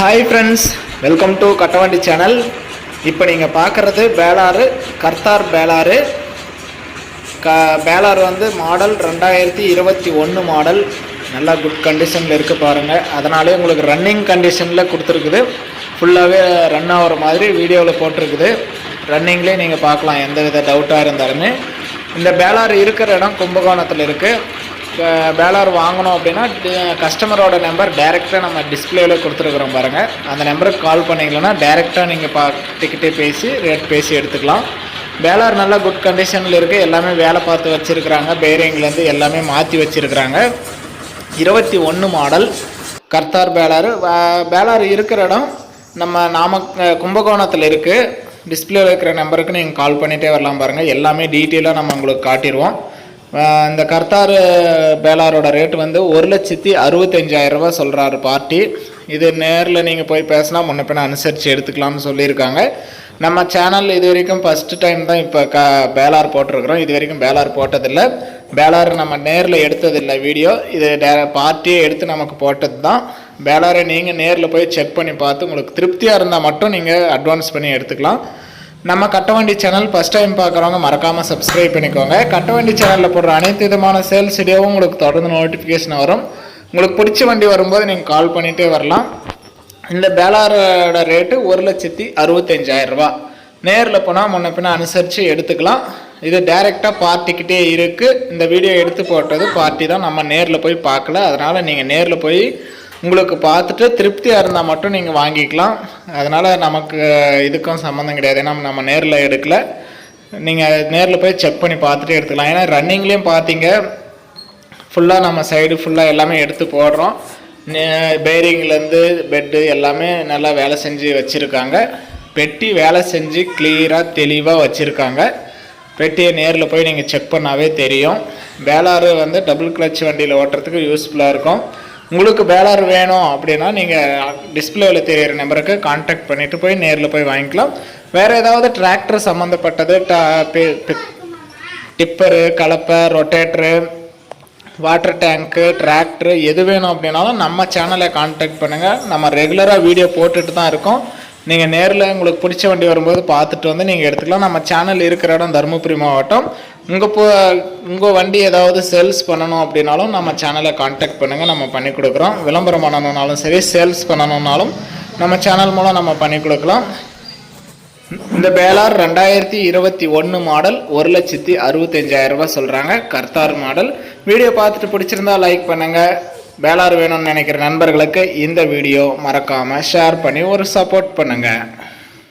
Hi friends welcome to Kattavandi channel இப்போ நீங்கள் பார்க்குறது பேலாறு கர்த்தார் பேலாறு க பேலார் வந்து மாடல் ரெண்டாயிரத்தி இருபத்தி ஒன்று மாடல் நல்லா குட் கண்டிஷனில் இருக்குது பாருங்கள் அதனாலே உங்களுக்கு ரன்னிங் கண்டிஷனில் கொடுத்துருக்குது. ஃபுல்லாகவே ரன் ஆகிற மாதிரி வீடியோவில் போட்டிருக்குது. ரன்னிங்லேயே நீங்கள் பார்க்கலாம் எந்த வித டவுட்டாக இருந்தாலுமே. இந்த பேலார் இருக்கிற இடம் கும்பகோணத்தில் இருக்குது பேலார் வாங்கணும் அப்படின்னா கஸ்டமரோட நம்பர் டைரெக்டாக நம்ம டிஸ்பிளேவில் கொடுத்துருக்குறோம் பாருங்கள் அந்த நம்பருக்கு கால் பண்ணிங்களன்னா டைரெக்டாக நீங்கள் பா டிக்கெட்டே பேசி ரேட் பேசி எடுத்துக்கலாம். பேலார் நல்லா குட் கண்டிஷனில் இருக்குது எல்லாமே வேலை பார்த்து வச்சுருக்குறாங்க. பேரிங்லேருந்து எல்லாமே மாற்றி வச்சுருக்குறாங்க. இருபத்தி ஒன்று மாடல் கர்த்தார் பேலார் பேலார் இருக்கிற இடம் நம்ம நாம கும்பகோணத்தில் இருக்குது டிஸ்பிளேவில் இருக்கிற நம்பருக்கு நீங்கள் கால் பண்ணிகிட்டே வரலாம் பாருங்கள் எல்லாமே டீட்டெயிலாக நம்ம உங்களுக்கு காட்டிடுவோம் இந்த கர்த்தார் பேலாரோட ரேட் வந்து ஒரு லட்சத்தி அறுபத்தஞ்சாயிரம் ரூபா சொல்கிறாரு பார்ட்டி. இது நேரில் நீங்கள் போய் பேசினா முன்ன பின்ன அனுசரித்து எடுத்துக்கலாம்னு சொல்லியிருக்காங்க. நம்ம சேனல் இது வரைக்கும் ஃபஸ்ட்டு டைம் தான் இப்போ க பேலார் போட்டிருக்கிறோம். இது வரைக்கும் பேலார் போட்டதில்லை. பேலார் நம்ம நேரில் எடுத்ததில்லை வீடியோ இது டே பார்ட்டியே எடுத்து நமக்கு போட்டது தான் பேலாரை நீங்கள் நேரில் போய் செக் பண்ணி பார்த்து உங்களுக்கு திருப்தியாக இருந்தால் மட்டும் நீங்கள் அட்வான்ஸ் பண்ணி எடுத்துக்கலாம். நம்ம கட்டவண்டி சேனல் ஃபஸ்ட் டைம் பார்க்குறவங்க மறக்காமல் சப்ஸ்கிரைப் பண்ணிக்கோங்க. கட்டவண்டி சேனலில் போடுற அனைத்து விதமான சேல்ஸ் வீடியோவும் உங்களுக்கு தொடர்ந்து நோட்டிஃபிகேஷன் வரும். உங்களுக்கு பிடிச்ச வண்டி வரும்போது நீங்கள் கால் பண்ணிகிட்டே வரலாம். இந்த பேலாரோட ரேட்டு ஒரு லட்சத்தி அறுபத்தஞ்சாயிரம் ரூபா நேரில் போனால் முன்ன பின்ன அனுசரித்து எடுத்துக்கலாம். இது டைரெக்டாக பார்ட்டிக்கிட்டே இருக்குது இந்த வீடியோ எடுத்து போட்டது பார்ட்டி தான். நம்ம நேரில் போய் பார்க்கல. அதனால் நீங்கள் நேரில் போய் உங்களுக்கு பார்த்துட்டு திருப்தியாக இருந்தால் மட்டும் நீங்கள் வாங்கிக்கலாம். அதனால் நமக்கு இதுக்கும் சம்மந்தம் கிடையாது. ஏன்னா நம்ம நேரில் எடுக்கல. நீங்கள் நேரில் போய் செக் பண்ணி பார்த்துட்டு எடுத்துக்கலாம். ஏன்னா ரன்னிங்லேயும் பார்த்தீங்க. ஃபுல்லாக நம்ம சைடு ஃபுல்லாக எல்லாமே எடுத்து போடுறோம். பேரிங்லேருந்து பெட்டு எல்லாமே நல்லா வேலை செஞ்சு வச்சுருக்காங்க. பெட்டி வேலை செஞ்சு கிளியராக தெளிவாக வச்சுருக்காங்க. பெட்டியை நேரில் போய் நீங்கள் செக் பண்ணாவே தெரியும். வேளாறு வந்து டபுள் கிளச் வண்டியில் ஓட்டுறதுக்கு யூஸ்ஃபுல்லாக இருக்கும். உங்களுக்கு பேலர் வேணும் அப்படின்னா நீங்கள் டிஸ்பிளேவில் தெரியிற நம்பருக்கு காண்டாக்ட் பண்ணிவிட்டு போய் நேரில் போய் வாங்கிக்கலாம். வேறு ஏதாவது டிராக்டர் சம்மந்தப்பட்டது டா டிப்பரு கலப்பை ரொட்டேட்ரு வாட்டர் டேங்க்கு டிராக்டரு எது வேணும் அப்படின்னாலும் நம்ம சேனலை காண்டாக்ட் பண்ணுங்கள் நம்ம ரெகுலராக வீடியோ போட்டுட்டு தான் இருக்கோம். நீங்கள் நேரில் உங்களுக்கு பிடிச்ச வண்டி வரும்போது பார்த்துட்டு வந்து நீங்கள் எடுத்துக்கலாம். நம்ம சேனல் இருக்கிற இடம் தருமபுரி மாவட்டம். உங்கள் போ உங்கள் வண்டி ஏதாவது சேல்ஸ் பண்ணணும் அப்படின்னாலும் நம்ம சேனலை காண்டாக்ட் பண்ணுங்கள் நம்ம பண்ணி கொடுக்குறோம். விளம்பரம் பண்ணணுன்னாலும் சரி சேல்ஸ் பண்ணணுன்னாலும் நம்ம சேனல் மூலம் நம்ம பண்ணி கொடுக்கலாம். இந்த பேலார் ரெண்டாயிரத்தி இருபத்தி ஒன்று மாடல் ஒரு லட்சத்தி அறுபத்தஞ்சாயிரரூபா சொல்கிறாங்க கர்த்தார் மாடல் வீடியோ பார்த்துட்டு பிடிச்சிருந்தா லைக் பண்ணுங்கள் பேலார் வேணும்னு நினைக்கிற நண்பர்களுக்கு இந்த வீடியோ மறக்காமல் ஷேர் பண்ணி ஒரு சப்போர்ட் பண்ணுங்கள்